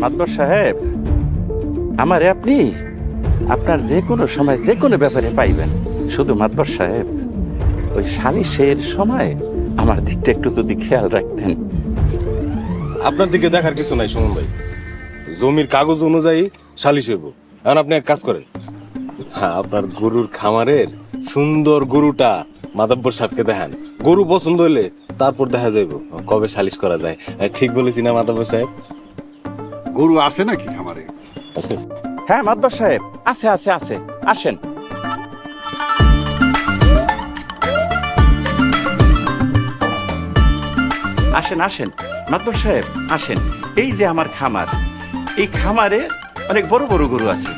মাতবর সাহেব, আমারে আপনি আপনার যে কোনো সময় যে কোনো ব্যাপারে পাইবেন। শুধু মাতবর সাহেব, ওই সালিশের সময় আমার দিকটা একটু যদি খেয়াল রাখতেন। আপনার দিকে দেখার কিছু নাই, সুমন ভাই। জমির কাগজ অনুযায়ী সালিশ হইব। এখন আপনি এক কাজ করেন। হ্যাঁ আপনার গরুর খামারের সুন্দর গরুটা মাদাব্বর সাহেবকে দেখান। গরু পছন্দ হলে তারপর দেখা যাইব কবে সালিশ করা যায়। ঠিক বলেছি না মাদাব্বর সাহেব? গরু আছে নাকি খামারে? হ্যাঁ মাতবর সাহেব আছে আছে আছে। আসেন। আসেন আসেন। মাতবর সাহেব আসেন। এই যে আমার খামার। এই খামারে অনেক বড় বড় গরু আছে।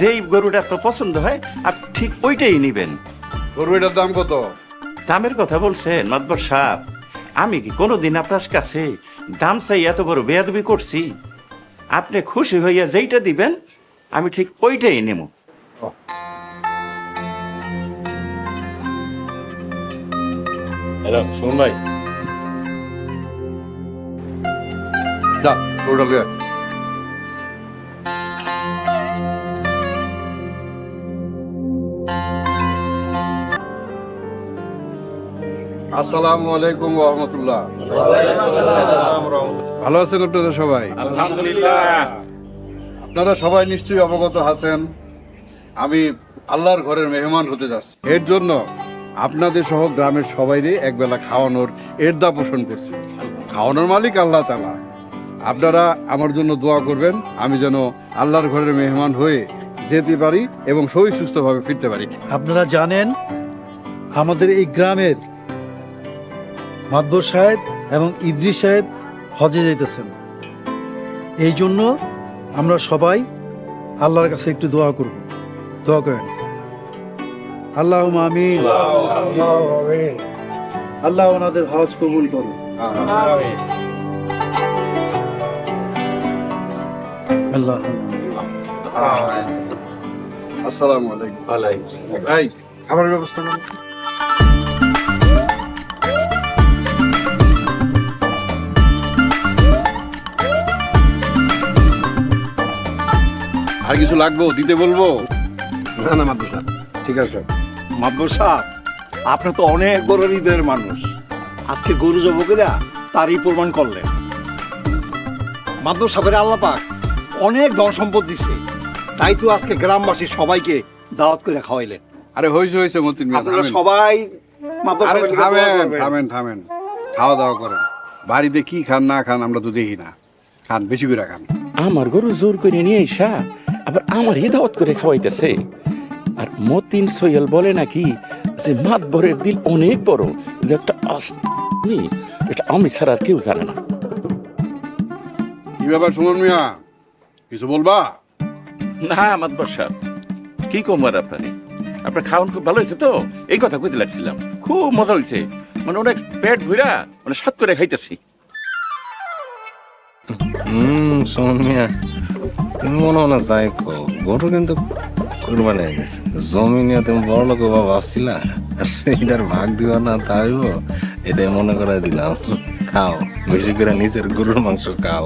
যেই গরুটা তো পছন্দ হয় আর ঠিক ওইটাই নিবেন। গরু এটার দাম কত? দামের কথা বলছেন মাতবর সাহেব। আমি কি কোনোদিন আপনার কাছে দাম চাই এত বড় বেয়াদবি করছি? আপনি খুশি হইয়া যেইটা দিবেন আমি ঠিক ওইটাই নেব। হ্যালো সুমন ভাই। গরুটা আসসালামু আলাইকুম রহমতুল্লাহ। ভালো আছেন আপনারা সবাই? আপনারা সবাই নিশ্চয়ই অবগত আছেন। আমি আল্লাহর ঘরের মেহমান হতে যাচ্ছি। এর জন্য আপনাদের সহ গ্রামের সবাইরে একবেলা খাওয়ানোর এর এরদা পোষণ করছি। খাওয়ানোর মালিক আল্লাহ তালা আপনারা আমার জন্য দোয়া করবেন। আমি যেন আল্লাহর ঘরের মেহমান হয়ে যেতে পারি এবং সহি সুস্থভাবে ফিরতে পারি। আপনারা জানেন আমাদের এই গ্রামের মাদ্দর সাহেব এবং ইদ্রিস সাহেব হজে যাইতেছেন। এই জন্য আমরা সবাই আল্লাহর কাছে একটু দোয়া করব। দোয়া করেন। আল্লাহ আমিন। আল্লাহ ওনাদের হজ কবুল করুন। আল্লাহ আসসালামু আলাইকুম। এই খাবারের ব্যবস্থা আর কিছু লাগবো? দিতে বলব? না না মাদ্দু সাহেব ঠিক আছে। মাদ্দু সাহেব আপনি তো অনেক বড় হৃদয়ের মানুষ। আজকে গরু জবকেরা তারই প্রমাণ করলেন। মাদ্দু সাহেবের আল্লাপাক অনেক ধন সম্পদ দিছে। তাই তো আজকে গ্রামবাসী সবাইকে দাওয়াত করে খাওয়াইলেন। আরে হয়েছে হয়েছে মতিন মিয়া আপনারা সবাই আরে থামেন থামেন থামেন। খাওয়া দাওয়া করেন। বাড়িতে কি খান না খান আমরা তো দেখি না। খান বেশি করে খান। আমার গরু জোর করে নিয়ে এসা আবার আমার দাওয়াত করে খাওয়াইতেছে। আর মতিন সৈয়ল বলে নাকি যে মাতবরের দিল অনেক বড় যে একটা আস্তি এটা আমি ছাড়া আর কেউ জানে না। কি ব্যাপার সুমন মিয়া? কিছু বলবা? না মাতবর সাহেব। কি কমার আপনারে? আপনার খাওয়ান খুব ভালো হয়েছে তো? এই কথা কইতে লাগছিলাম। খুব মজা হয়েছে মানে অনেক পেট ভুইরা মানে সাত করে খাইতেছি। হুম সুমন মিয়া। মনে হয় না যাই গরু কিন্তু কুরবানি হয়ে গেছে। জমি নিয়ে তুমি বড় লোক বা ভাবছিলা? আর সেইটার ভাগ দিবা না তাইব এটাই মনে করে দিলাম। খাও। বেশি করে নিজের গরুর মাংস খাও।